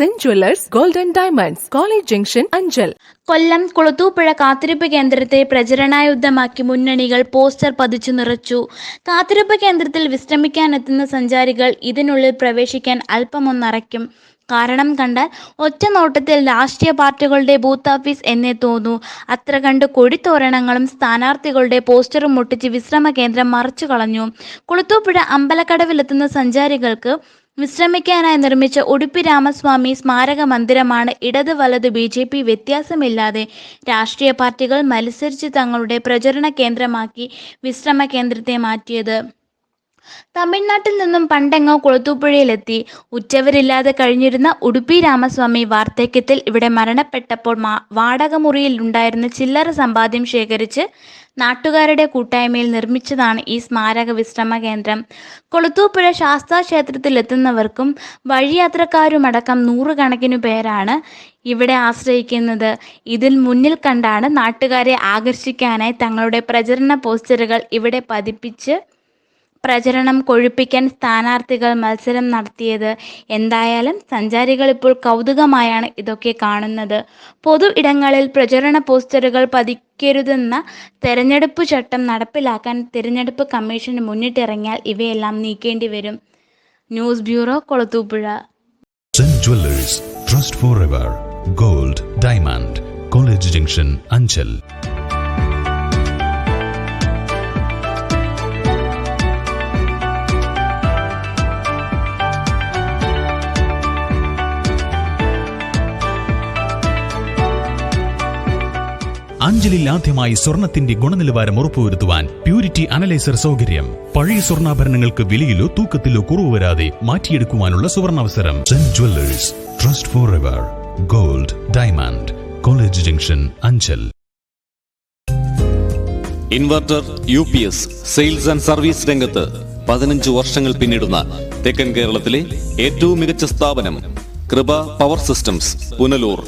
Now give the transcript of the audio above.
Saint jewellers golden diamonds college junction Anchal Kollam Kulathupuzha കാത്തിരിപ്പ് കേന്ദ്രത്തെ പ്രചരണായുദ്ധമാക്കി മുന്നണികൾ പോസ്റ്റർ പതിച്ചു നിറച്ചു. കാത്തിരിപ്പ് കേന്ദ്രത്തിൽ വിശ്രമിക്കാനെത്തുന്ന സഞ്ചാരികൾ ഇതിനുള്ളിൽ പ്രവേശിക്കാൻ അല്പമൊന്നറയ്ക്കും. കാരണം കണ്ടാൽ ഒറ്റ നോട്ടത്തിൽ രാഷ്ട്രീയ പാർട്ടികളുടെ ബൂത്ത് ഓഫീസ് എന്നേ തോന്നൂ. അത്ര കണ്ട് കൊടിത്തോരണങ്ങളും സ്ഥാനാർത്ഥികളുടെ പോസ്റ്ററും മുട്ടിച്ച് വിശ്രമ കേന്ദ്രം മറച്ചു കളഞ്ഞു. കുളത്തൂപ്പുഴ അമ്പലക്കടവിലെത്തുന്ന സഞ്ചാരികൾക്ക് വിശ്രമിക്കാനായി നിർമ്മിച്ച ഉടുപ്പി രാമസ്വാമി സ്മാരക മന്ദിരമാണ് ഇടത് വലത് ബി ജെ പി വ്യത്യാസമില്ലാതെ രാഷ്ട്രീയ പാർട്ടികൾ മത്സരിച്ച് തങ്ങളുടെ പ്രചരണ കേന്ദ്രമാക്കി വിശ്രമ കേന്ദ്രത്തെ മാറ്റിയത്. തമിഴ്നാട്ടിൽ നിന്നും പണ്ടെങ്ങോ കൊളുത്തൂപ്പുഴയിലെത്തി. ഉറ്റവരില്ലാതെ കഴിഞ്ഞിരുന്ന ഉടുപ്പി രാമസ്വാമി വാർദ്ധക്യത്തിൽ ഇവിടെ മരണപ്പെട്ടപ്പോൾ മാ വാടക ഉണ്ടായിരുന്ന ചില്ലറ സമ്പാദ്യം ശേഖരിച്ച് നാട്ടുകാരുടെ കൂട്ടായ്മയിൽ നിർമ്മിച്ചതാണ് ഈ സ്മാരക വിശ്രമ കേന്ദ്രം. കൊളുത്തൂപ്പുഴ ശാസ്താ ക്ഷേത്രത്തിലെത്തുന്നവർക്കും വഴിയാത്രക്കാരുമടക്കം നൂറുകണക്കിനു പേരാണ് ഇവിടെ ആശ്രയിക്കുന്നത്. ഇതിൽ മുന്നിൽ കണ്ടാണ് നാട്ടുകാരെ ആകർഷിക്കാനായി തങ്ങളുടെ പ്രചരണ പോസ്റ്ററുകൾ ഇവിടെ പതിപ്പിച്ച് പ്രചരണം കൊഴുപ്പിക്കാൻ സ്ഥാനാർത്ഥികൾ മത്സരം നടത്തിയത്. എന്തായാലും സഞ്ചാരികൾ ഇപ്പോൾ കൗതുകമായാണ് ഇതൊക്കെ കാണുന്നത്. പൊതു ഇടങ്ങളിൽ പ്രചരണ പോസ്റ്ററുകൾ പതിക്കരുതെന്ന തെരഞ്ഞെടുപ്പ് ചട്ടം നടപ്പിലാക്കാൻ തിരഞ്ഞെടുപ്പ് കമ്മീഷൻ മുന്നിട്ടിറങ്ങിയാൽ ഇവയെല്ലാം നീക്കേണ്ടി വരും. News bureau Kulathupuzha. Sun Jewelers, gold diamond college junction College അഞ്ചലിൽ ആദ്യമായി സ്വർണത്തിന്റെ ഗുണനിലവാരം ഉറപ്പുവരുത്തുവാൻ പ്യൂരിറ്റി അനലൈസർ സൗകര്യം. പഴയ സ്വർണാഭരണങ്ങൾക്ക് വിലയിലോ തൂക്കത്തിലോ കുറവ് വരാതെ മാറ്റിയെടുക്കുവാനുള്ള സുവർണാവസരം. Saint jewellers trust for ever gold diamond college junction Anchal inverter U P S sales and service രംഗത്ത് പതിനഞ്ച് വർഷങ്ങൾ പിന്നിടുന്ന തെക്കൻ കേരളത്തിലെ ഏറ്റവും മികച്ച സ്ഥാപനം കൃപ പവർ സിസ്റ്റംസ് പുനലൂർ.